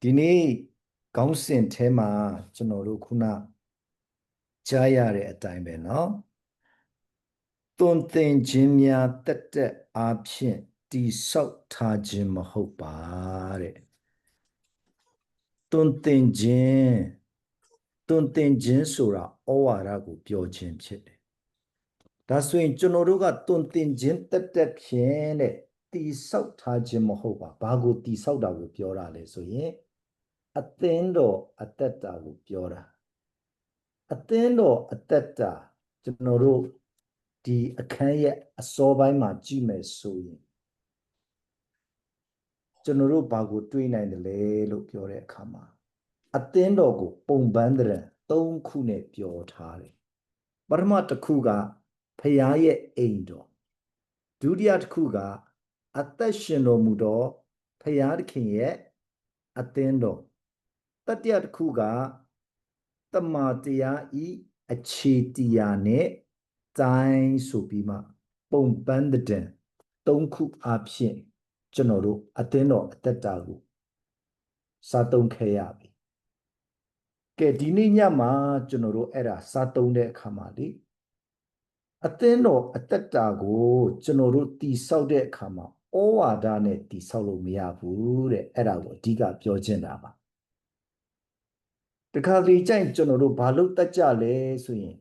ဒီနေ့ခေါင်းစဉ်ထဲမှာကျွန်တော်တို့ခုနကြားရတဲ့အတိုင်းပဲเนาะတွင်တင်ခြင်းများတက်တက်အားဖြင့်တိဆောက်ထားခြင်းမဟုတ်ပါတဲ့တွင်တင်ခြင်းတွင်တင်ခြင်းဆိုတာဩဝါဒကိုပြောခြင်းဖြစ်တယ်ဒါဆိုရင်ကျွန်တော်တို့ကတွင်တင်ခြင်းတက်တက်ဖြင့်တဲ့တိဆောက်ထားခြင်းမဟုတ်ပါဘာကိုတိဆောက်တာကိုပြောတာလဲဆိုရင် အသင်းတော်အသက်တာကိုပြောတာအသင်းတော်အသက်တာကျွန်တော်တို့ဒီအခန်းရဲ့အစောပိုင်းမှာကြည့်မယ်ဆိုရင်ကျွန်တော်တို့ဘာကိုတွေးနိုင်တယ်လဲလို့ပြောတဲ့အခါမှာအသင်းတော်ကိုပုံပန်းတဲ့၃ခုနဲ့ပြောထားတယ်ပထမတစ်ခုကဖရာရဲ့အိမ်တော်ဒုတိယတစ်ခုကအသက်ရှင်တော်မူသောဖရာသခင်ရဲ့အသင်းတော် တတိယတစ်ခုကတမာတရားဤအခြေတရားနဲ့တိုင်းဆိုပြီးမှ ပုံပန်းတဲ့သုံးခုအဖြစ်ကျွန်တော်တို့အသင်းတော်အသက်တာကိုစားသုံးခဲ့ရပြီကဲဒီနေ့ညမှာကျွန်တော်တို့အဲ့ဒါစားသုံးတဲ့အခါမှာလေအသင်းတော်အသက်တာကိုကျွန်တော်တို့တည်ဆောက်တဲ့အခါမှာဩဝါဒနဲ့တည်ဆောက်လို့မရဘူးတဲ့အဲ့ဒါကိုအဓိကပြောချင်တာပါ တခါလေကြိုက်ကျွန်တော်တို့ဘာလို့တတ်ကြလဲဆိုရင်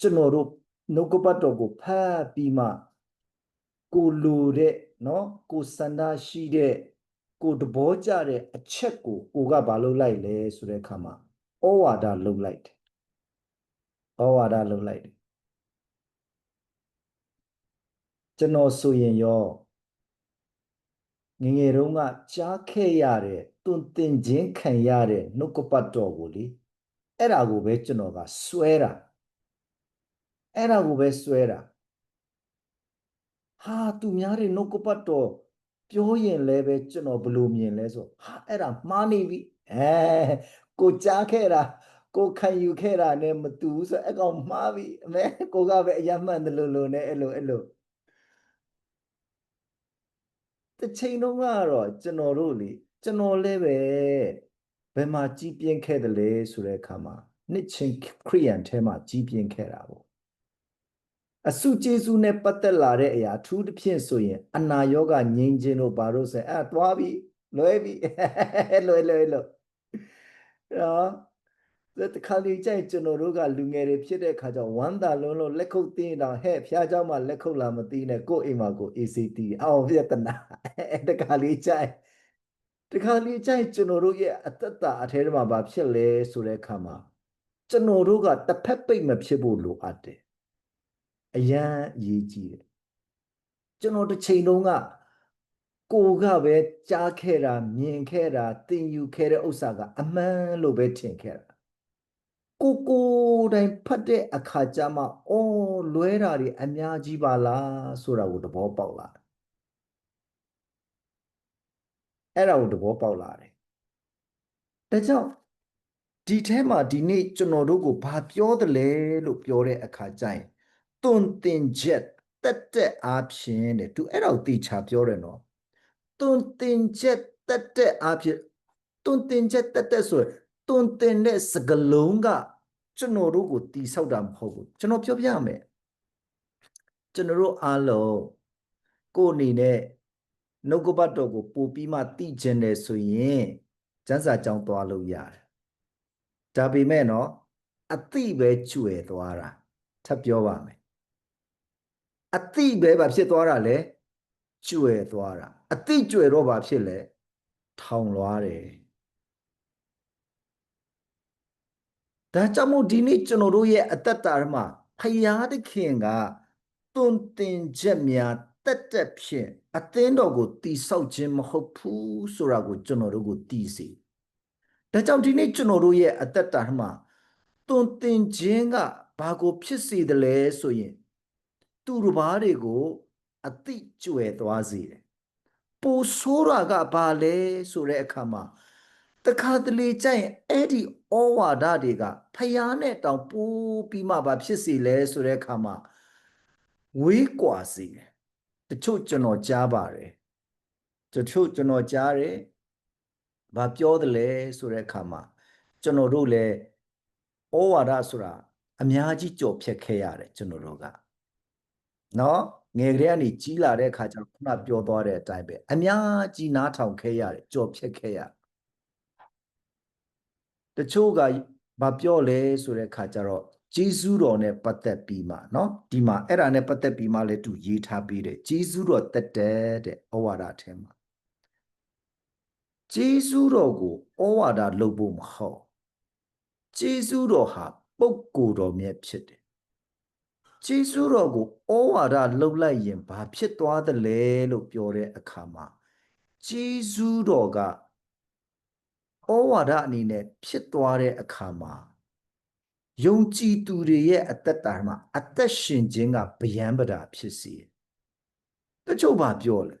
ကျွန်တော်တို့နှုတ်ကပတ်တော်ကိုဖတ်ပြီးမှကိုလိုတဲ့နော်ကိုစန္ဒရှိတဲ့ကိုတဘောကြတဲ့အချက်ကိုကိုကဘာလုပ်လိုက်လဲဆိုတဲ့အခါမှာဩဝါဒလုပ်လိုက်တယ်ဩဝါဒလုပ်လိုက်တယ်ကျွန်တော်ဆိုရင်ရောငငယ်တုန်းကကြားခဲ့ရတဲ့ တွင်တင်ခြင်းခံရတဲ့နှုတ်ကပတ်တော်ကိုလေအဲ့ဒါကိုပဲကျွန်တော်ကစွဲတာအဲ့ဒါကိုပဲစွဲတာဟာသူများတွေနှုတ်ကပတ်တော်ပြောရင်လည်းပဲကျွန်တော်ဘယ်လိုမြင်လဲဆိုဟာအဲ့ဒါမှားနေပြီအဲကိုကြားခဲ့တာကိုခံယူခဲ့တာနဲ့မတူဘူးဆိုအကောင်မှားပြီအမေကိုကပဲအယမှန်တယ်လို့လို့နဲ့အဲ့လိုအဲ့လိုတစ်ချိန်တုန်းကတော့ကျွန်တော်တို့လေ ကျွန်တော်လည်းပဲဘယ်မှာကြီးပြင်းခဲ့တယ်လဲဆိုတဲ့အခါမှာနှစ်ချင်းခရိယန်ထဲမှာကြီးပြင်းခဲ့တာပေါ့အစုကျေစုနဲ့ပတ်သက်လာတဲ့အရာအထူးသဖြင့်ဆိုရင်အနာယောဂငြိမ်းခြင်းတို့ဘာလို့ဆိုအဲ့သွားပြီလွဲပြီလွဲလွဲလွဲနော်တခါလေကြိုက်ကျွန်တော်တို့ကလူငယ်တွေဖြစ်တဲ့ခါကျဝမ်းသာလုံးလုံးလက်ခုပ်တင်းတောင်ဟဲ့ဖះเจ้าမှလက်ခုပ်လာမသိနဲ့ကိုယ့်အိမ်မှာကို ACT အောင်ပြတနာတခါလေကြိုက် တခါလေကြိုက်ကျွန်တော်တို့ရဲ့အတ္တအထဲမှာဘာဖြစ်လဲဆိုတဲ့အခါမှာကျွန်တော်တို့ကတစ်ဖက်ပိတ်မဖြစ်ဖို့လိုအပ်တယ်အရန်အရေးကြီးတယ်ကျွန်တော်တစ်ချိန်လုံးကကိုကပဲကြားခဲ့တာမြင်ခဲ့တာသင်ယူခဲ့တဲ့ဥစ္စာကအမှန်လို့ပဲထင်ခဲ့တာကိုကိုတိုင်ဖတ်တဲ့အခါကျမှအော်လွဲတာတွေအများကြီးပါလားဆိုတာကိုသဘောပေါက်လာ အဲ့ဒါကိုသဘောပေါက်လာတယ်ဒါကြောင့်ဒီထဲမှာဒီနေ့ကျွန်တော်တို့ကိုဘာပြောတယ်လဲလို့ပြောတဲ့အခါကျရင်တွန်တင်ချက်တက်တက်အားဖြင့်တဲ့သူအဲ့ဒါကိုတေချာပြောတယ်နော်တွန်တင်ချက်တက်တက်အားဖြင့်တွန်တင်ချက်တက်တက်ဆိုတွန်တင်တဲ့စကလုံးကကျွန်တော်တို့ကိုတီဆောက်တာမဟုတ်ဘူးကျွန်တော်ပြောပြမယ်ကျွန်တော်တို့အားလုံးကိုအနေနဲ့ နှုတ်ကပတ်တော်ကိုပို့ပြီးမှသိကျင်တယ်ဆိုရင်ကျမ်းစာကြောင်းသွားလို့ရတယ်ဒါပေမဲ့နော်အတိပဲကျွယ်သွားတာထပ်ပြောပါမယ်အတိပဲဘာဖြစ်သွားတာလဲကျွယ်သွားတာအတိကျွယ်တော့ဘာဖြစ်လဲထောင်လွားတယ်ဒါကြောင့်မို့ဒီနေ့ကျွန်တော်တို့ရဲ့အသက်တာမှာဖယားသခင်ကတွင်တင်ချက်များ တက်တက်ဖြင့်အသင်းတော်ကိုတိဆောက်ခြင်းမဟုတ်ဘူးဆိုတာကိုကျွန်တော်တို့ကိုသိစေဒါကြောင့်ဒီနေ့ကျွန်တော်တို့ရဲ့အသက်တာမှာတွင်တင်ခြင်းကဘာကိုဖြစ်စေတယ်လဲဆိုရင် သူတို့ဘာတွေကိုအတိကျွယ်သွားစေတယ်ပိုဆိုးတာကဘာလဲဆိုတဲ့အခါမှာတခါတလေကြရင်အဲ့ဒီဩဝါဒတွေကဖျားနဲ့တောင်ပိုးပြီးမှဘာဖြစ်စီလဲဆိုတဲ့အခါမှာဝေးကွာစီတယ် တချို့ကျွန်တော်ကြားပါတယ်တချို့ကျွန်တော်ကြားတယ်ဘာပြောတယ်လဲဆိုတဲ့အခါမှာကျွန်တော်တို့လည်းဩဝါဒဆိုတာအများကြီးကြော်ဖြတ်ခဲ့ရတယ်ကျွန်တော်တို့ကနော်ငယ်ကလေးကနေကြီးလာတဲ့အခါကျတော့ခုနပြောသွားတဲ့အတိုင်းပဲအများကြီးနားထောင်ခဲ့ရတယ်ကြော်ဖြတ်ခဲ့ရတချို့ကဘာပြောလဲဆိုတဲ့အခါကျတော့ ဂျေဇုတော်နဲ့ပတ်သက်ပြီးမှเนาะဒီမှာအဲ့ဒါနဲ့ပတ်သက်ပြီးမှလည်းသူရေးထားပြီးတယ်ဂျေဇုတော်တက်တဲ့တဲ့ဩဝါဒထဲမှာဂျေဇုတော်ကိုဩဝါဒလုပ်ဖို့မဟုတ်ဂျေဇုတော်ဟာပုဂ္ဂိုလ်တော်မြတ်ဖြစ်တယ်ဂျေဇုတော်ကိုဩဝါဒလုပ်လိုက်ရင်ဘာဖြစ်သွားသလဲလို့ပြောတဲ့အခါမှာဂျေဇုတော်ကဩဝါဒအနေနဲ့ဖြစ်သွားတဲ့အခါမှာ ယုံကြည်သူတွေရဲ့အသက်တာမှာအသက်ရှင်ခြင်းကဗျံပတာဖြစ်စေတချို့ဘာပြောလဲ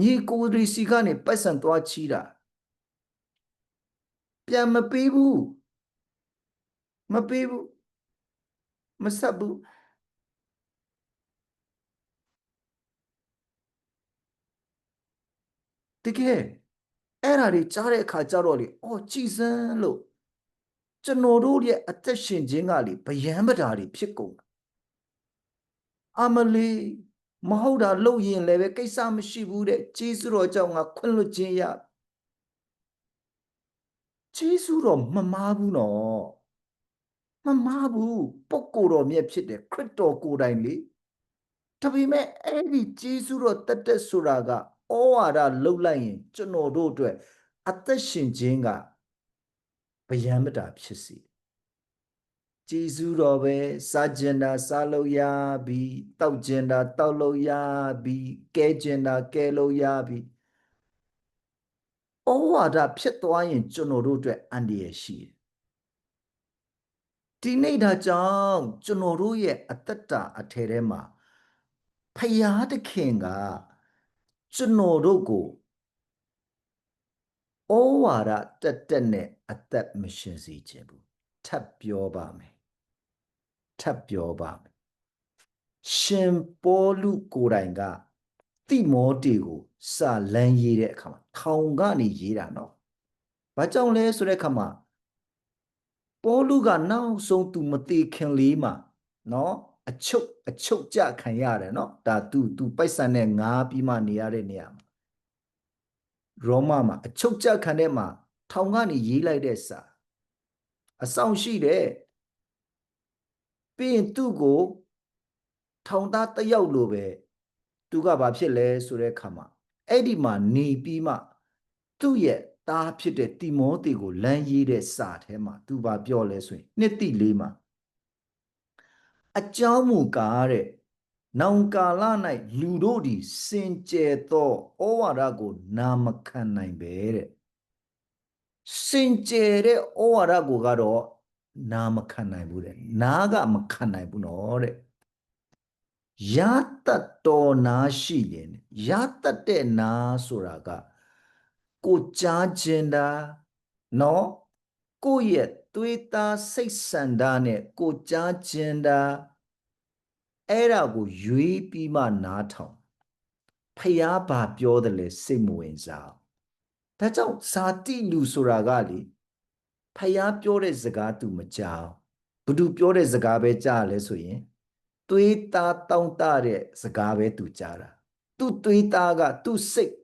ညီကိုရီစီကနေပိုက်ဆံသွားချီးတာပြန်မပေးဘူးမပေးဘူးမဆက်ဘူးတကယ်အဲ့ဓာတွေကြားတဲ့အခါကျတော့လေအော်ကြည်စမ်းလို့ ကျွန်တော်တို့ရဲ့အသက်ရှင်ခြင်းကလေဗျံပတာတွေဖြစ်ကုန်တာအမလီမဟုတ်တာလုပ်ရင်လည်းပဲကိစ္စမရှိဘူးတဲ့ဂျေစုတော်ကြောင့်ငါခွင့်လွှတ်ခြင်းရဂျေစုတော်မမားဘူးနော်မမားဘူးပုဂ္ဂိုလ်တော်မြတ်ဖြစ်တယ်ခရစ်တော်ကိုယ်တိုင်လေဒါပေမဲ့အဲ့ဒီဂျေစုတော်တက်တက်ဆိုတာကဩဝါဒလှုပ်လိုက်ရင် ကျွန်တော်တို့အတွက်အသက်ရှင်ခြင်းက ဗျံမတာဖြစ်စီကျေးဇူးတော်ပဲစားကျင်တာစားလို့ရပြီတောက်ကျင်တာတောက်လို့ရပြီကဲကျင်တာကဲလို့ရပြီဩဝါဒဖြစ်သွားရင်ကျွန်တော်တို့အတွက်အန္တရာယ်ရှိတယ်ဒီနေ့ဒါကြောင့်ကျွန်တော်တို့ရဲ့အတ္တတာအထဲထဲမှာဖယားသခင်ကကျွန်တော်တို့ကိုဩ ဝါဒတက်တက်နဲ့အသက်မရှင်စေခြင်းဘူးထပ်ပြောပါမယ်ထပ်ပြောပါမယ်ရှင်ပေါလုကိုယ်တိုင်ကတိမောတေကိုစာလန်းရေးတဲ့အခါမှာထောင်ကနေရေးတာနော်ဘာကြောင့်လဲဆိုတဲ့အခါမှာပေါလုကနောက်ဆုံးသူမသေးခင်လေးမှာနော်အချုပ်အချုပ်ကြခံရတယ်နော်ဒါသူသူပိုက်ဆံနဲ့ငားပြီးမှနေရတဲ့နေရာမှာ ရောမမှာအချုပ်ကြခံတဲ့မှာထောင်ကနေရေးလိုက်တဲ့စာအဆောင်ရှိတယ်ပြီးရင်သူ့ကိုထောင်သားတယောက်လိုပဲသူကဘာဖြစ်လဲဆိုတဲ့အခါမှာအဲ့ဒီမှာနေပြီးမှသူ့ရဲ့သားဖြစ်တဲ့တိမောသေကိုလမ်းရေးတဲ့စာထဲမှာသူဘာပြောလဲဆိုရင်နှစ်တိလေးမှာအကြောင်းမူကားတဲ့ နောင်ကာလ၌လူတို့သည်စင်ကြယ်သောဩဝါဒကို နာမခံနိုင်ပဲတဲ့စင်ကြယ်တဲ့ဩဝါဒကိုကတော့နာမခံနိုင်ဘူးတဲ့နာကမခံနိုင်ဘူးနော်တဲ့ရတတ်တော်နာရှိရင်ရတတ်တဲ့နာဆိုတာကကိုကြားခြင်းတာနော်ကိုရဲ့သွေးသားစိတ်ဆန္ဒနဲ့ကိုကြားခြင်းတာ အဲ့ဒါကိုရွေးပြီးမှနားထောင်ဖျားဘာပြောတယ်လဲစိတ်မဝင်စားဒါကြောင့်ဇာတိလူဆိုတာကလေဖျားပြောတဲ့စကားသူမကြောက်ဘုသူပြောတဲ့စကားပဲကြားလဲဆိုရင်သွေးသားတောင့်တတဲ့စကားပဲသူကြားတာသူ့သွေးသားကသူ့စိတ်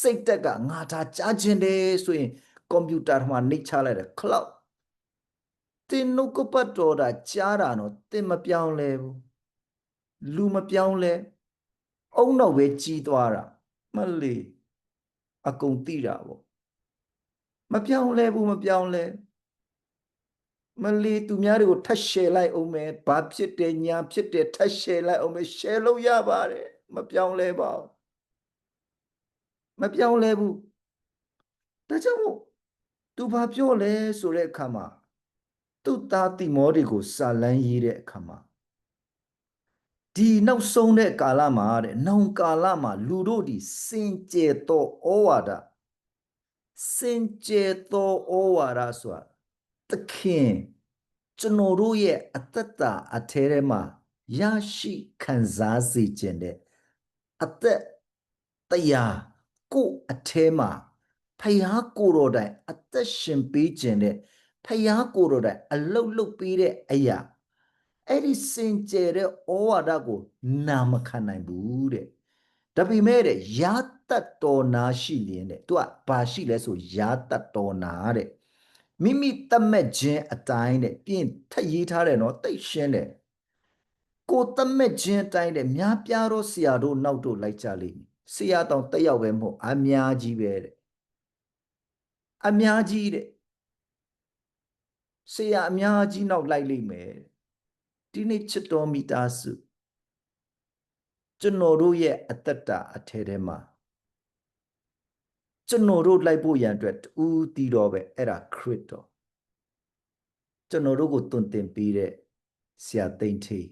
စိတ်တက်ကငါဒါကြားခြင်းတယ်ဆိုရင်ကွန်ပျူတာထမနှိပ်ချလိုက်တယ် cloud တင်းနှုတ်ကပတ်တော်တာကြားတာတော့တင်းမပြောင်းလဲဘူး လူမပြောင်းလဲအုံတော့ပဲကြီးသွားတာမလေးအကုန်သိတာပေါ့မပြောင်းလဲဘူးမပြောင်းလဲမလီသူများတွေကိုထပ်ရှယ်လိုက်အောင်မယ်ဘာဖြစ်တယ်ညာဖြစ်တယ်ထပ်ရှယ်လိုက်အောင်မယ်ရှယ်လို့ရပါတယ်မပြောင်းလဲပါဘူးမပြောင်းလဲဘူးဒါကြောင့်မို့သူဘာပြောလဲဆိုတဲ့အခါမှာသူ့သားတိမောတွေကိုစာလန်းရေးတဲ့အခါမှာ ဒီနောက်ဆုံးတဲ့ကာလမှာတဲ့နောင်ကာလမှာလူတို့ဒီစင်ကြယ်သောဩဝါဒစင်ကြယ်သောဩဝါဒဆိုတာသခင်ကျွန်တော်တို့ရဲ့အသက်တာအထဲထဲမှာရရှိခံစားစေခြင်းတဲ့အသက်တရားကိုအထဲမှာဖယားကိုယ်တော်တိုင် အသက်ရှင်ပေးခြင်းတဲ့ဖယားကိုယ်တော်တိုင်အလုတ်လုတ်ပေးတဲ့အရာ အဲ့ဒီစင်ကြယ်တဲ့ဩဝါဒကို နာမခံနိုင်ဘူးတဲ့ဒါပေမဲ့တဲ့ယာတတ်တော်နာရှိလျင်တဲ့သူကဘာရှိလဲဆိုယာတတ်တော်နာတဲ့မိမိတတ်မဲ့ခြင်းအတိုင်းတဲ့ပြင်ထက်ရေးထားတယ်နော်တိတ်ရှင်းတယ်ကိုတတ်မဲ့ခြင်းအတိုင်းတဲ့များပြားသောဆရာတို့နောက်တို့လိုက်ကြလိမ့်မယ်ဆရာတောင်တက်ရောက်ပဲမဟုတ်အများကြီးပဲတဲ့အများကြီးတဲ့ဆရာအများကြီးနောက်လိုက်လိမ့်မယ် ဒီနေ့ချစ်တော်မိသားစုကျွန်တော်တို့ရဲ့အတ္တတာအထဲထဲမှာကျွန်တော်တို့လိုက်ဖို့ရန်အတွက်တူးတီတော့ပဲအဲ့ဒါခရစ်တော်ကျွန်တော်တို့ကိုတွင်တင်ပေးတဲ့ဆရာသိမ့်ထေး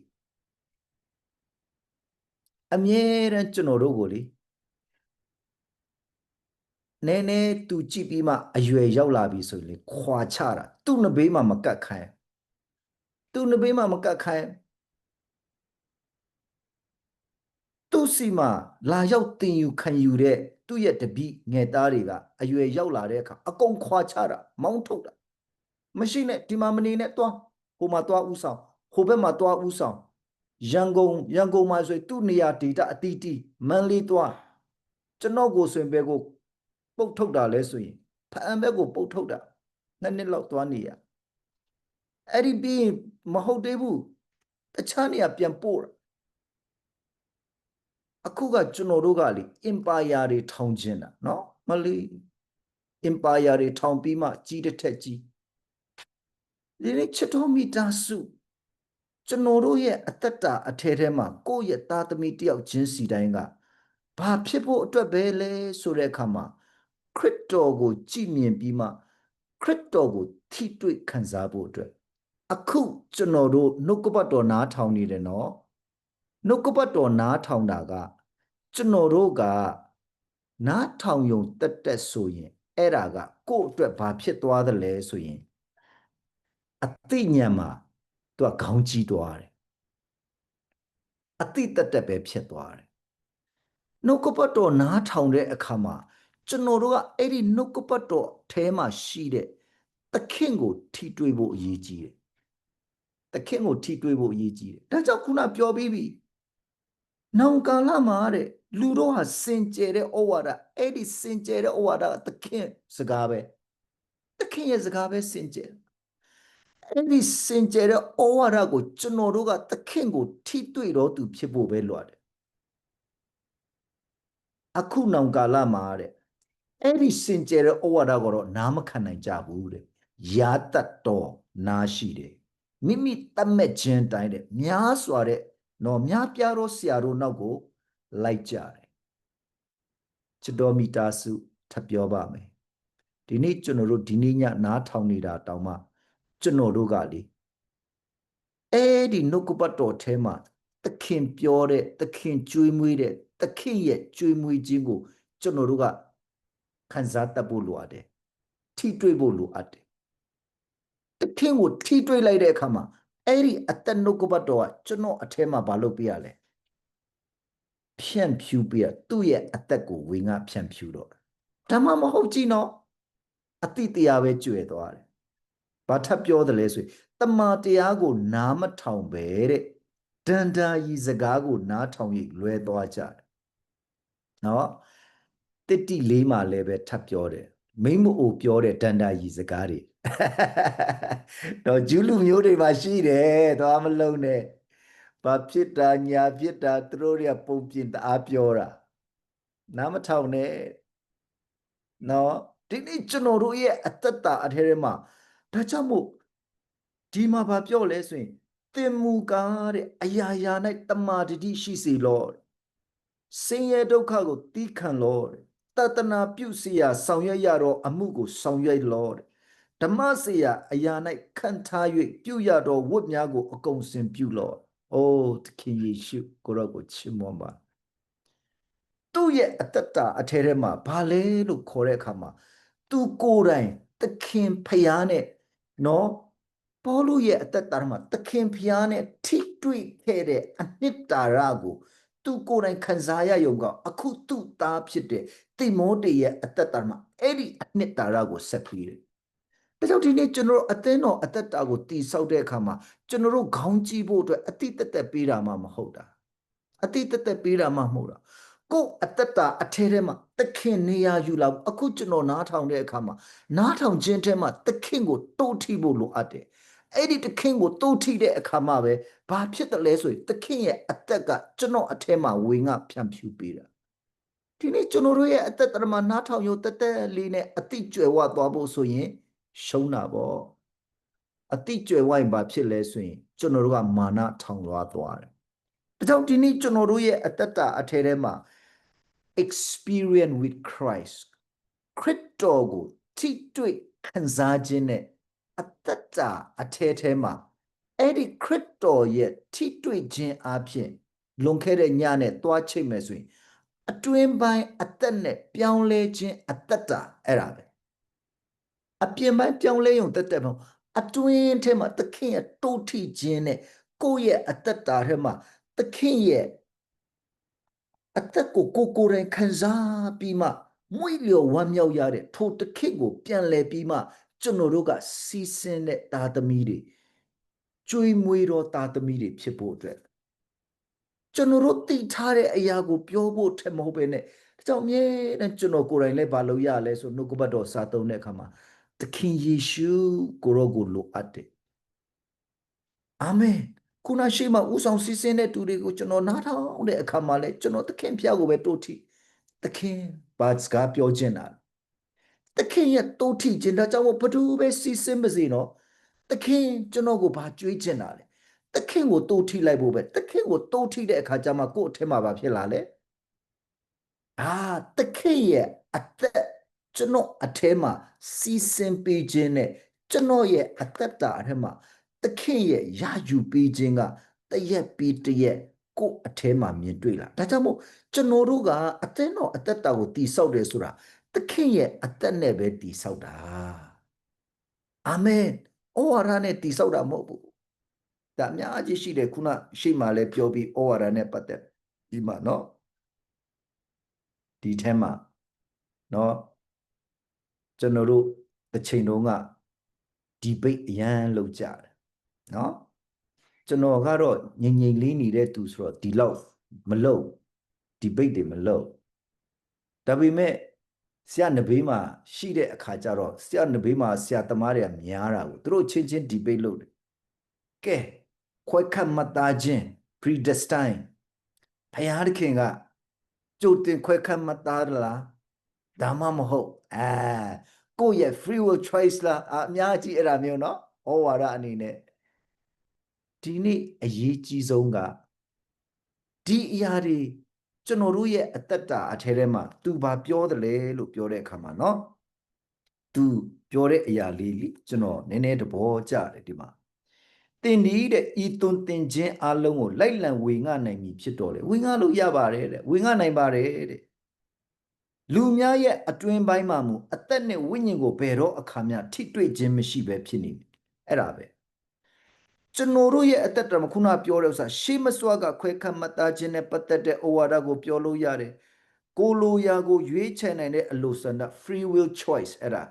အမြဲတမ်းကျွန်တော်တို့ကိုလေနည်းနည်းသူကြည့်ပြီးမှအရွယ်ရောက်လာပြီဆိုရင်လေခွာချတာသူ့နဘေးမှာမကတ်ခိုင်း သူ့နဘေးမှာမကတ်ခိုင်းသူ့စီမှာလာရောက်တင်ယူခံယူတဲ့သူ့ရဲ့တပိငယ်သားတွေကအရွယ်ရောက်လာတဲ့အခါအကုန်ခွာချတာမောင်းထုတ်တာမရှိနဲ့ဒီမှာမနေနဲ့တွားဟိုမှာတွားဥဆောင်ဟိုဘက်မှာတွားဥဆောင်ရန်ကုန်ရန်ကုန်မှာဆိုရင်သူ့နေရာဒေတာအတီးတီးမန်လေးတွားကျွန်တော်ကိုဆိုရင်ဘယ်ကိုပုတ်ထုတ်တာလဲဆိုရင်ဖအံဘက်ကိုပုတ်ထုတ်တာနှစ်နှစ်လောက်သွားနေရ အဲ့ဒီပြီးမဟုတ်သေးဘူးတခြားနေရာပြန်ပို့တာအခုကကျွန်တော်တို့ကလေ empire တွေထောင်ခြင်းတာเนาะမလေး empire တွေထောင်ပြီးမှကြီးတစ်ထက်ကြီးဒီနေ့ချစ်တော်မိသားစုကျွန်တော်တို့ရဲ့အသက်တာအထဲထဲမှာကိုယ့်ရဲ့သားသမီးတယောက်ချင်းစီတိုင်းကဘာဖြစ်ဖို့အတွက်ပဲလဲဆိုတဲ့အခါမှာခရစ်တော်ကိုကြည်မြင်ပြီးမှခရစ်တော်ကိုထိတွေ့ခံစားဖို့အတွက် အခုကျွန်တော်တို့နှုတ်ကပတ်တော်နားထောင်နေတယ်နော်နှုတ်ကပတ်တော်နားထောင်တာကကျွန်တော်တို့ကနားထောင်ယုံတက်တက်ဆိုရင်အဲ့ဒါကကိုယ့်အတွက်ဘာဖြစ်သွားသလဲဆိုရင်အသိဉာဏ်မှာသူကခေါင်းကြီးသွားတယ်အသိတက်တက်ပဲဖြစ်သွားတယ်နှုတ်ကပတ်တော်နားထောင်တဲ့အခါမှာကျွန်တော်တို့ကအဲ့ဒီနှုတ်ကပတ်တော်အဲမှာရှိတဲ့သခင်ကိုထိတွေ့ဖို့အရေးကြီးတယ် သခင်ကိုထိတွေ့ဖို့အရေးကြီးတယ်ဒါကြောင့်ခုနပြောပြီးပြီနောင်ကာလမှာတဲ့လူတို့ဟာစင်ကြယ်တဲ့ဩဝါဒအဲ့ဒီစင်ကြယ်တဲ့ဩဝါဒကသခင်စကားပဲသခင်ရဲ့စကားပဲစင်ကြယ်အဲ့ဒီစင်ကြယ်တဲ့ဩဝါဒကိုကျွန်တော်တို့ကသခင်ကိုထိတွေ့တော့သူဖြစ်ဖို့ပဲလွှတ်တယ်အခုနောင်ကာလမှာတဲ့အဲ့ဒီစင်ကြယ်တဲ့ဩဝါဒကိုတော့နားမခံနိုင်ကြဘူးတဲ့ယာတတ်တော်နားရှိတယ် မိမိတတ်မဲ့ခြင်းတိုင်းတဲ့များစွာတဲ့နော်များပြားသောဆရာတို့နောက်ကိုလိုက်ကြတယ်ချစ်တော်မီတာစုထပ်ပြောပါမယ်ဒီနေ့ကျွန်တော်တို့ဒီနေ့ညနားထောင်နေတာတောင်မှကျွန်တော်တို့ကလေအဲ့ဒီနှုတ်ကပတ်တော်ထဲမှာသခင်ပြောတဲ့သခင်ကြွေးမွေးတဲ့သခင်ရဲ့ကြွေးမွေးခြင်းကို ကျွန်တော်တို့ကခံစားတတ်ဖို့လိုအပ်တယ်ထိတွေ့ဖို့လိုအပ်တယ် သခင်ကိုထိတွေ့လိုက်တဲ့အခါမှာအဲ့ဒီအသက်နှုတ်ကပတ်တော်ကကျွန်တော်အထဲမှာမလုပ်ပြရလဲဖြန့်ဖြူပြသူ့ရဲ့အသက်ကိုဝေငါဖြန့်ဖြူတော့ဒါမှမဟုတ်ကြည့်နော်အတိတရားပဲကြွယ်သွားတယ်ဘာထပ်ပြောတယ်လဲဆိုရင်တမာတရားကို နားမထောင်ပဲတဲ့ဒန္တာရီစကားကို နားထောင်ရိပ်လွဲသွားကြတယ်နော်တစ်တိလေးမှာလည်းပဲထပ်ပြောတယ်မိမအိုပြောတဲ့ဒန္တာရီစကားတွေ တော့ဂျူးလူမျိုးတွေမှာရှိတယ်သွားမလုံးနဲ့ဘာဖြစ်တာညာဖြစ်တာသူတို့တွေကပုံပြင်တအားပြောတာနားမထောင်နဲ့နော်ဒီနေ့ကျွန်တော်တို့ရဲ့အသက်တာအထဲထဲမှာဒါကြောင့်မို့ဒီမှာဘာပြောလဲဆိုရင်သင်မူကားတဲ့အရာရာ၌တမာတတိရှိစေလောဆင်းရဲဒုက္ခကိုတီးခံလောတတနာပြုစီရာဆောင်ရွက်ရတော့အမှုကိုဆောင်ရွက်လော ဓမ္မစီရာအရာ၌ခံထား၍ပြုရတော့ဝတ်များကိုအကုန်စင်ပြုလောအိုးသခင်ယေရှုကိုရောကိုချီးမွမ်းပါသူ့ရဲ့အတ္တတာအထဲထဲမှာဘာလဲလို့ခေါ်တဲ့အခါမှာသူကိုယ်တိုင်သခင်ဖျားနဲ့နော်ပေါလုရဲ့အသက်တာမှာသခင်ဖျားနဲ့ထိတွေ့ခဲ့တဲ့အနှစ်တာရကိုသူကိုယ်တိုင်ခံစားရယုံကအခုသူ့သားဖြစ်တဲ့တိမောတေရဲ့အသက်တာမှာအဲ့ဒီအနှစ်သာရကိုဆက်ပြီးတယ် ဒါကြောင့်ဒီနေ့ကျွန်တော်တို့အသင်းတော်အသက်တာကိုတည်ဆောက်တဲ့အခါမှာကျွန်တော်တို့ခေါင်းကြည့်ဖို့အတွက်အတိတ်တက်ပေးတာမှမဟုတ်တာအတိတ်တက်ပေးတာမှမဟုတ်တာကိုယ်အသက်တာအထဲထဲမှာသခင်နေရာယူလာအခုကျွန်တော်နားထောင်တဲ့အခါမှာနားထောင်ခြင်းထဲမှာသခင်ကိုတိုးထိဖို့လိုအပ်တယ်အဲ့ဒီသခင်ကိုတိုးထိတဲ့အခါမှာပဲဘာဖြစ်တယ်လဲဆိုရင်သခင်ရဲ့အသက်ကကျွန်တော်အထဲမှာဝင်ငါဖြန့်ဖြူးပေးတာဒီနေ့ကျွန်တော်တို့ရဲ့အသက်တာမှာနားထောင်ရုံတက်တက်လေးနဲ့အတိကျွယ်ဝသွားဖို့ဆိုရင် ရှုံးတာပေါ့အတိကျွယ်ဝရင်ဘာဖြစ်လဲဆိုရင်ကျွန်တော်တို့ကမာနထောင်လွှားသွားတယ်ဒါကြောင့်ဒီနေ့ကျွန်တော်တို့ရဲ့အသက်တာအထဲထဲမှာ experience with Christ ခရစ်တော်ကိုထိတွေ့ခံစားခြင်းနဲ့အသက်တာအထဲထဲမှာအဲ့ဒီခရစ်တော်ရဲ့ထိတွေ့ခြင်းအပြင်လွန်ခဲ့တဲ့ညနဲ့တွားချိတ်မယ်ဆိုရင်အတွင်းပိုင်းအသက်နဲ့ပြောင်းလဲခြင်းအသက်တာအဲ့ဒါပဲ အပြင်ပိုင်းပြောင်းလဲရုံတက်တက်မဟုတ်အတွင်းထဲမှာသခင်ရဲ့တိုးထိခြင်းနဲ့ကိုယ့်ရဲ့အသက်တာထဲမှာသခင်ရဲ့အသက်ကိုကိုကိုယ်တိုင်ခံစားပြီးမှမွေ့လျော်ဝမ်းမြောက်ရတဲ့ထိုတခစ်ကို ပြန်လဲပြီးမှကျွန်တော်တို့ကစီးစင်းတဲ့သားသမီးတွေကျွေးမွေးတော်သားသမီးတွေဖြစ်ဖို့အတွက်ကျွန်တော်တို့သိထားတဲ့အရာကိုပြောဖို့ထက်မဟုတ်ပဲနဲ့ဒါကြောင့်အမြဲတမ်းကျွန်တော်ကိုယ်တိုင်လည်းမလုပ်ရလဲဆိုနှုတ်ကပတ်တော်စာသုံးတဲ့အခါမှာ သခင်ယေရှုကိုရောကိုလိုအပ်တယ်အာမင်ခုနရှိမှဥဆောင်စီစဉ်တဲ့သူတွေကိုကျွန်တော်နားထောင်တဲ့အခါမှာလဲကျွန်တော်သခင်ဖျားကိုပဲတိုးထိသခင်ဘာစကားပြောခြင်းတာသခင်ရဲ့တိုးထိခြင်းဒါကြောင့်ဘသူပဲစီစဉ်မစေနော်သခင်ကျွန်တော်ကိုဘာကြွေးခြင်းတာလဲသခင်ကိုတိုးထိလိုက်ဖို့ပဲသခင်ကိုတိုးထိတဲ့အခါကျမှကိုယ့်အထက်မှာဘာဖြစ်လာလဲအာသခင်ရဲ့အသက် ကျွန်တော်အထဲမှာစီစဉ်ပေးခြင်းနဲ့ကျွန်တော်ရဲ့အသက်တာအထက်မှာသခင်ရဲ့ရယူပေးခြင်းကတရက်ပြီးတရက်ကိုယ့်အထဲမှာမြင်တွေ့လာဒါကြောင့်မို့ကျွန်တော်တို့ကအသက်တော်အသက်တာကိုတည်ဆောက်တယ်ဆိုတာသခင်ရဲ့အသက်နဲ့ပဲတည်ဆောက်တာအာမင်ဩဝါဒနဲ့တည်ဆောက်တာမဟုတ်ဘူးဒါအများကြီးရှိတယ်ခုနရှေ့မှာလည်းပြောပြီးဩဝါဒနဲ့ပတ်သက်ဒီမှာเนาะဒီထဲမှာเนาะ ကျွန်တော်တို့တစ်ချိန်တုန်းကဒီဘိတ်အရန်လောက်ကြတယ်เนาะကျွန်တော်ကတော့ငြိမ်ငြိမ်လေးနေတဲ့သူဆိုတော့ဒီလောက်မလုံဒီဘိတ်တွေမလုံဒါပေမဲ့ဆရာနဘေးမှာရှိတဲ့အခါကျတော့ဆရာနဘေးမှာဆရာသမားတွေကများတာကိုသူတို့ချင်းချင်းဒီဘိတ်လုပ်တယ်ကဲခွဲခတ်မှတ်သားခြင်း predestine ဘုရားသခင်ကကြိုတင်ခွဲခတ်မှတ်သားလားဒါမှမဟုတ် အဲကိုယ့်ရဲ့ free will choice လားအများကြီးအဲ့ဒါမျိုးเนาะဩဝါဒအနေနဲ့ဒီနေ့အရေးကြီးဆုံးကဒီအရာတွေကျွန်တော်တို့ရဲ့အသက်တာအထဲထဲမှာ तू ဘာပြောတယ်လဲလို့ပြောတဲ့အခါမှာเนาะ तू ပြောတဲ့အရာလေးလေးကျွန်တော်နည်းနည်းသဘောကျတယ်ဒီမှာတင်ဒီတဲ့ဤသွန်တင်ခြင်းအလုံးကိုလိုက်လံဝေငှနိုင်ပြီဖြစ်တော်လေဝေငှလို့ရပါတယ်တဲ့ဝေငှနိုင်ပါတယ်တဲ့ လူများရဲ့အတွင်းပိုင်းမှာမူအသက်နဲ့ဝိညာဉ်ကိုဘယ်တော့အခါမှထိတွေ့ခြင်းမရှိပဲဖြစ်နေတယ်အဲ့ဒါပဲကျွန်တော်တို့ရဲ့အသက်တာမှာခုနပြောတဲ့ဥစ္စာရှေးမစွာကခွဲခတ်မှတ်သားခြင်းနဲ့ပတ်သက်တဲ့ဩဝါဒကိုပြောလို့ရတယ်ကိုလိုရာကိုရွေးချယ်နိုင်တဲ့အလိုဆန္ဒ free will choice အဲ့ဒါ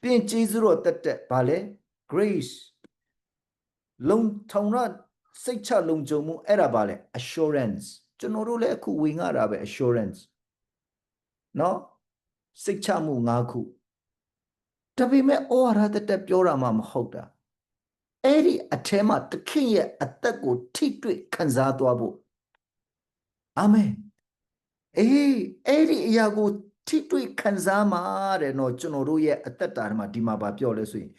ပြင်ကျေးဇူးတော်တက်တက်ဗာလဲ grace လုံထောင်ရစိတ်ချလုံခြုံမှုအဲ့ဒါပါလေ assurance ကျွန်တော်တို့လည်းအခုဝင်ရတာပဲ assurance နော်စိတ်ချမှု၅ခုဒါပေမဲ့ဩဝါဒတက်တက်ပြောတာမှမဟုတ်တာအဲ့ဒီအထဲမှာသခင်ရဲ့အသက်ကို ထိတွေ့ခံစားသွားဖို့အာမင်အေးအဲ့ဒီအရာကိုထိတွေ့ခံစားမှာတဲ့နော်ကျွန်တော်တို့ရဲ့အသက်တာမှာဒီမှာပါပြောလဲဆိုရင်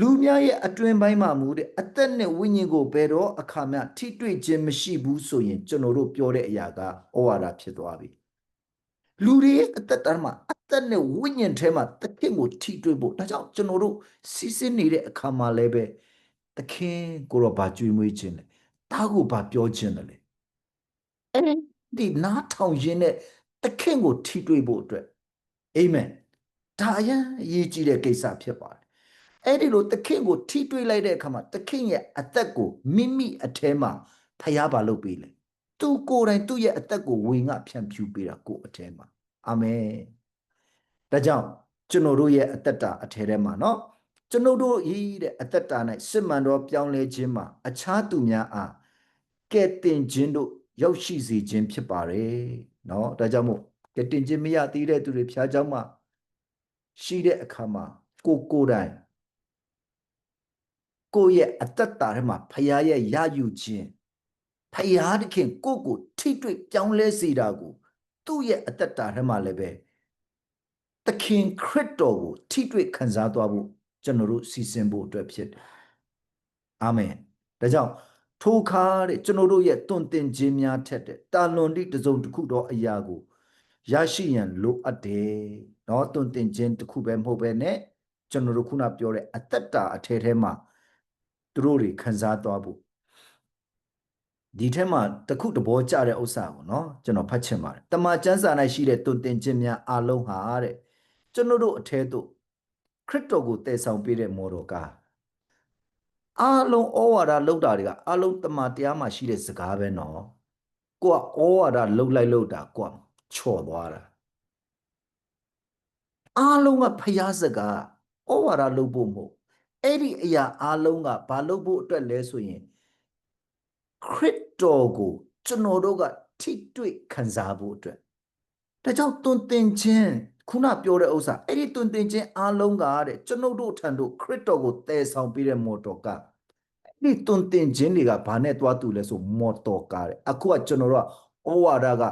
လူများရဲ့အတွင်ပိုင်းမှာမူတဲ့အသက်နဲ့ဝိညာဉ်ကိုဘယ်တော့အခါမှထိတွေ့ခြင်းမရှိဘူးဆိုရင်ကျွန်တော်တို့ပြောတဲ့အရာကဩဝါဒဖြစ်သွားပြီ လူတွေရဲ့အသက်တာမှာအသက်နဲ့ဝိညာဉ်ထဲမှာသခင်ကိုထိတွေ့ဖို့ဒါကြောင့်ကျွန်တော်တို့စီးစင်းနေတဲ့အခါမှာလည်းပဲသခင်ကိုတော့ဘာကြွေးမွေးခြင်းလဲတားကိုဘာပြောခြင်းလဲအဲ့ဒီနားထောင်ရင်းနဲ့သခင်ကိုထိတွေ့ဖို့အတွက်အာမင်ဒါအရင်အရေးကြီးတဲ့ကိစ္စဖြစ်ပါတယ်အဲ့ဒီလိုသခင်ကိုထိတွေ့လိုက်တဲ့အခါမှာသခင်ရဲ့အသက်ကိုမိမိအထဲမှာဖျားပါလုပ်ပေးလေ သူကိုယ်တိုင်သူ့ရဲ့အသက်ကိုဝေငှဖြန့်ဖြူးပေးတာကိုယ်အထဲမှာအာမင်ဒါကြောင့်ကျွန်တော်တို့ရဲ့အသက်တာအထဲထဲမှာเนาะကျွန်ုပ်တို့ဤတဲ့အသက်တာ၌စစ်မှန်သောပြောင်းလဲခြင်းမှာအခြားသူများအားကဲ့တင်ခြင်းတို့ရောက်ရှိစေခြင်းဖြစ်ပါတယ်เนาะဒါကြောင့်မို့ကဲ့တင်ခြင်းမရသေးတဲ့သူတွေဖျားเจ้าမှာရှိတဲ့အခါမှာကိုကိုယ်တိုင်ကိုယ့်ရဲ့အသက်တာထဲမှာဖခင်ရဲ့ရယူခြင်း ဖခင်တခင်ကိုယ့်ကိုထိတွေ့ပြောင်းလဲစေတာကိုသူ့ရဲ့အသက်တာထဲမှာလည်းပဲသခင်ခရစ်တော်ကိုထိတွေ့ခံစားသွားဖို့ကျွန်တော်တို့စီစဉ်ဖို့အတွက်ဖြစ်တယ်အာမင်ဒါကြောင့်ထိုခါတဲ့ကျွန်တော်တို့ရဲ့တွင်တင်ခြင်းများထက်တဲ့တာလွန်တိတစုံတစ်ခုသောအရာကိုရရှိရန်လိုအပ်တယ်เนาะတွင်တင်ခြင်းတစ်ခုပဲမဟုတ်ပဲねကျွန်တော်တို့ခုနပြောတဲ့အသက်တာအထဲထဲမှာသူတို့တွေခံစားသွားဖို့ ဒီထဲမှာတခုတဘောကြတဲ့ဥစ္စာကိုနော်ကျွန်တော်ဖတ်ချင်ပါတယ်တမန်ကျမ်းစာ၌ရှိတဲ့တုန်တင်ခြင်းများအလုံးဟာတဲ့ကျွန်တော်တို့အထဲသို့ခရစ်တော်ကိုတည်ဆောင်ပေးတဲ့မော်တော်ကားအလုံးဩဝါဒလောက်တာတွေကအလုံးတမန်တရားမှာရှိတဲ့စကားပဲနော်ကိုကဩဝါဒလောက်လိုက်လောက်တာကိုကချော်သွားတာအလုံးကဖျားစကားဩဝါဒလောက်ဖို့မဟုတ်အဲ့ဒီအရာအလုံးကဘာလောက်ဖို့အတွက်လဲဆိုရင်ခရစ် တော်ကိုကျွန်တော်တို့ကထိတွေ့ခံစားဖို့အတွက်ဒါကြောင့်တွင်တင်ခြင်းခုနပြောတဲ့ဥစ္စာအဲ့ဒီတွင်တင်ခြင်းအားလုံးကတဲ့ကျွန်ုပ်တို့ထံတို့ခရစ်တော်ကိုတည်ဆောင်ပြီးတဲ့မော်တော်ကအဲ့ဒီတွင်တင်ခြင်းတွေကဘာနဲ့တွားတူလဲဆိုမော်တော်ကားတဲ့အခုကကျွန်တော်တို့ကဩဝါဒက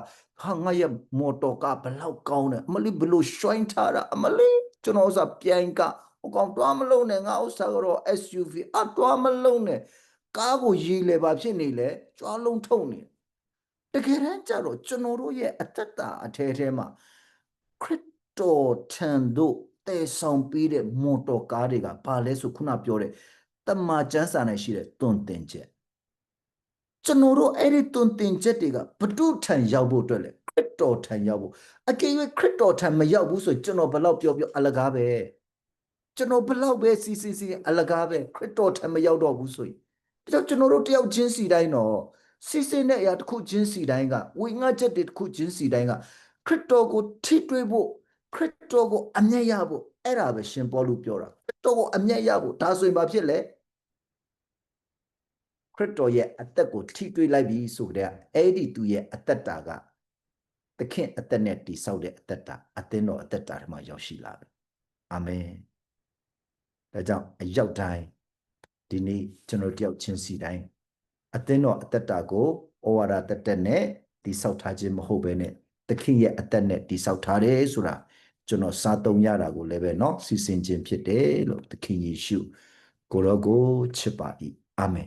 ဟာငါရဲ့မော်တော်ကဘလောက်ကောင်းတယ်အမလေးဘလို့ရွှိုင်းထားတာအမလေးကျွန်တော်ဥစ္စာပြိုင်ကဟိုကောင်တွားမလုံးနဲ့ငါဥစ္စာကတော့ SUV အတွားမလုံးနဲ့ ကားကိုရေလေပါဖြစ်နေလဲကြွားလုံးထုံနေတကယ်တမ်းကျတော့ကျွန်တော်တို့ရဲ့အတ္တတာအထဲထဲမှာခရစ်တော်ထံသို့တည်ဆောင်ပေးတဲ့မော်တော်ကားတွေကဘာလဲဆိုခုနပြောတဲ့တမန်ကျမ်းစာနဲ့ရှိတဲ့တွန်တင်ချက်ကျွန်တော်တို့အဲ့ဒီတွန်တင်ချက်တွေကဘု து ထံရောက်ဖို့အတွက်လေခရစ်တော်ထံရောက်ဖို့အကယ်၍ခရစ်တော်ထံမရောက်ဘူးဆိုကျွန်တော်ဘယ်လောက်ပြောပြောအလကားပဲကျွန်တော်ဘယ်လောက်ပဲစီစီစီအလကားပဲခရစ်တော်ထံမရောက်တော့ဘူးဆိုရင် ဒါကြောင့်ကျွန်တော်တို့တယောက်ချင်းစီတိုင်းတော့စီစီနဲ့အရာတစ်ခုချင်းစီတိုင်းကဝိငှချက်တွေတစ်ခုချင်းစီတိုင်းကခရစ်တော်ကိုထိတွေ့ဖို့ခရစ်တော်ကိုအမျက်ရဖို့အဲ့ဒါပဲရှင်ပေါလုပြောတာခရစ်တော်ကိုအမျက်ရဖို့ဒါဆိုရင်ဘာဖြစ်လဲခရစ်တော်ရဲ့အသက်ကိုထိတွေ့လိုက်ပြီဆိုတဲ့အဲ့ဒီသူရဲ့အသက်တာကသခင်အသက်နဲ့တည်ဆောက်တဲ့အသက်တာအသင်းတော်အသက်တာထဲမှာရောက်ရှိလာပြီအာမင်ဒါကြောင့်အရောက်တိုင်း ဒီနေ့ကျွန်တော်တယောက်ချင်းစီတိုင်းအသင်းတော်အသက်တာကိုဩဝါဒတက်တက်နဲ့တည်ဆောက်ထားခြင်းမဟုတ်ဘဲနဲ့သခင်ရဲ့အသက်နဲ့တည်ဆောက်ထားတယ်ဆိုတာကျွန်တော်စားသုံးရတာကိုလည်းပဲเนาะစီစဉ်ခြင်းဖြစ်တယ်လို့သခင်ယေရှုကိုရောကိုချစ်ပါ၏အာမင်